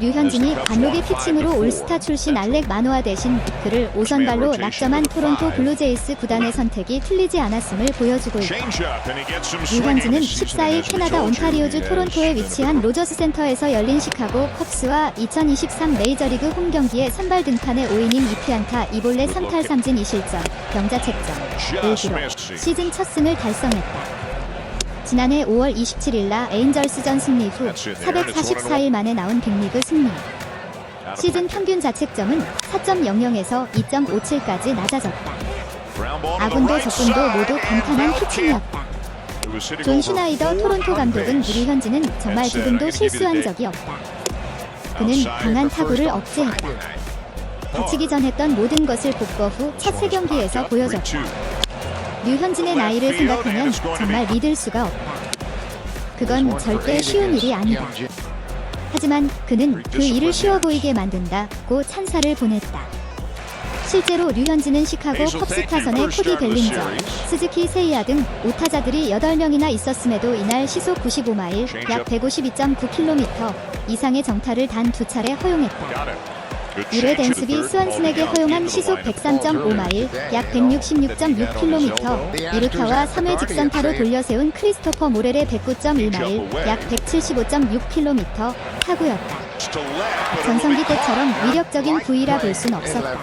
류현진이 관록의 피칭으로 올스타 출신 알렉 마노아 대신 그를 5선발로 낙점한 토론토 블루제이스 구단의 선택이 틀리지 않았음을 보여주고 있다. 류현진은 14일 캐나다 온타리오주 토론토에 위치한 로저스 센터에서 열린 시카고 컵스와 2023 메이저리그 홈 경기에 선발 등판해 5이닝 2피안타 2볼넷 3탈 3진 2실점 병자 책점을 기록 시즌 첫 승을 달성했다. 지난해 5월 27일 날 에인절스전 승리 후 444일 만에 나온 빅리그 승리. 시즌 평균 자책점은 4.00에서 2.57까지 낮아졌다. 아군도 적군도 모두 감탄한 피칭이었다. 존 슈나이더 토론토 감독은 류현진은 정말 조금도 실수한 적이 없다. 그는 강한 타구를 억제했다. 다치기 전 했던 모든 것을 복구 후첫 세 경기에서 보여줬다. 류현진의 나이를 생각하면 정말 믿을 수가 없다. 그건 절대 쉬운 일이 아니다. 하지만 그는 그 일을 쉬워 보이게 만든다고 찬사를 보냈다. 실제로 류현진은 시카고 컵스 타선의 코디 벨린저, 스즈키 세이아 등 오타자들이 8명이나 있었음에도 이날 시속 95마일, 약 152.9km 이상의 정타를 단 두 차례 허용했다. 1회 댄스비 스완슨에게 허용한 시속 103.5마일, 약 166.6km, 2루타와 3회 직선타로 돌려세운 크리스토퍼 모렐의 109.1마일, 약 175.6km 타구였다. 전성기 때처럼 위력적인 부위라 볼 순 없었다.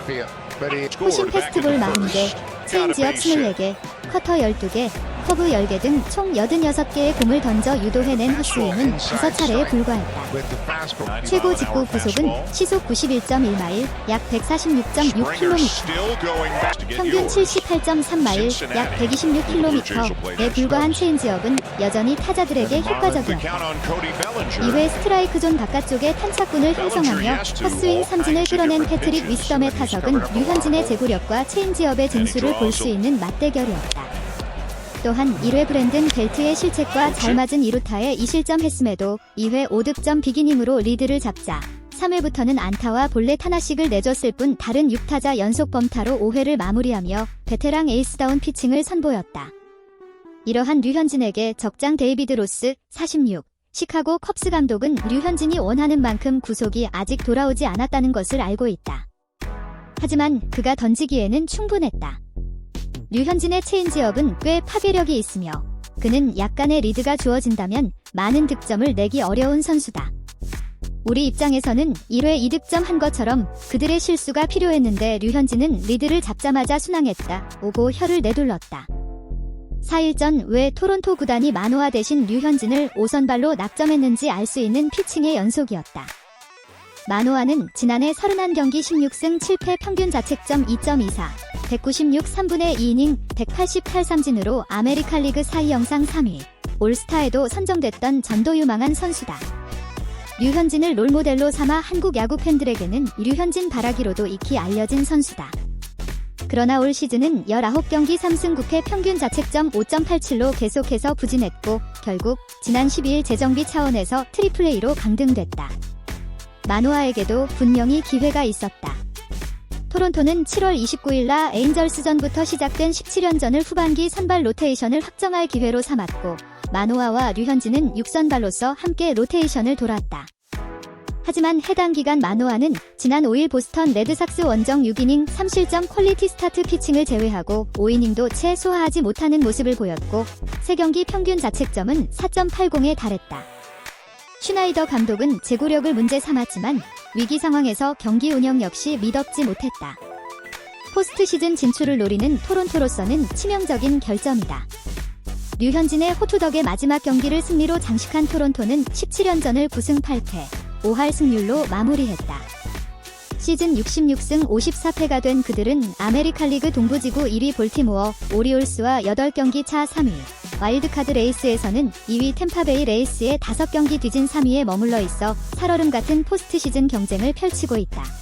호신 페스티벌 40개, 체인지업 24개, 커터 12개, 커브 10개 등 총 86개의 공을 던져 유도해낸 헛스윙은 5차례에 불과했다. 최고 직구 구속은 시속 91.1마일, 약 146.6km, 평균 78.3마일, 약 126km에 불과한 체인지업은 여전히 타자들에게 효과적이었다. 2회 스트라이크 존 바깥쪽에 탄착군을 형성하며 헛스윙 삼진을 끌어낸 패트릭 위스덤의 타석은 류현진의 제구력과 체인지업의 증수를 볼 수 있는 맞대결이었다. 또한 1회 브랜든 벨트의 실책과 잘 맞은 2루타에 2실점 했음에도 2회 5득점 비기닝으로 리드를 잡자 3회부터는 안타와 볼넷 하나씩을 내줬을 뿐 다른 6타자 연속 범타로 5회를 마무리하며 베테랑 에이스다운 피칭을 선보였다. 이러한 류현진에게 적장 데이비드 로스 46 시카고 컵스 감독은 류현진이 원하는 만큼 구속이 아직 돌아오지 않았다는 것을 알고 있다. 하지만 그가 던지기에는 충분했다. 류현진의 체인지업은 꽤 파괴력이 있으며 그는 약간의 리드가 주어진다면 많은 득점을 내기 어려운 선수다. 우리 입장에서는 1회 2득점 한 것처럼 그들의 실수가 필요했는데 류현진은 리드를 잡자마자 순항했다. 오고 혀를 내둘렀다. 4일 전 왜 토론토 구단이 만호아 대신 류현진을 5선발로 낙점했는지 알 수 있는 피칭의 연속이었다. 만호아는 지난해 31경기 16승 7패 평균 자책점 2.24, 196 3분의 2이닝 188 삼진으로 아메리칸 리그 4위 영상 3위, 올스타에도 선정됐던 전도 유망한 선수다. 류현진을 롤모델로 삼아 한국 야구 팬들에게는 류현진 바라기로도 익히 알려진 선수다. 그러나 올 시즌은 19경기 3승 9패 평균 자책점 5.87로 계속해서 부진했고 결국 지난 12일 재정비 차원에서 트리플 A로 강등됐다. 마노아에게도 분명히 기회가 있었다. 토론토는 7월 29일 날 에인절스전부터 시작된 17연전을 후반기 선발 로테이션을 확정할 기회로 삼았고 마노아와 류현진은 6선발로서 함께 로테이션을 돌았다. 하지만 해당 기간 마노아는 지난 5일 보스턴 레드삭스 원정 6이닝 3실점 퀄리티 스타트 피칭을 제외하고 5이닝도 채 소화하지 못하는 모습을 보였고 3경기 평균 자책점은 4.80에 달했다. 슈나이더 감독은 제구력을 문제 삼았지만 위기 상황에서 경기 운영 역시 미덥지 못했다. 포스트 시즌 진출을 노리는 토론토로서는 치명적인 결점이다. 류현진의 호투덕의 마지막 경기를 승리로 장식한 토론토는 17연전을 9승 8패, 5할 승률로 마무리했다. 시즌 66승 54패가 된 그들은 아메리칸 리그 동부지구 1위 볼티모어 오리올스와 8경기 차 3위, 와일드카드 레이스에서는 2위 템파베이 레이스에 5경기 뒤진 3위에 머물러 있어 살얼음 같은 포스트 시즌 경쟁을 펼치고 있다.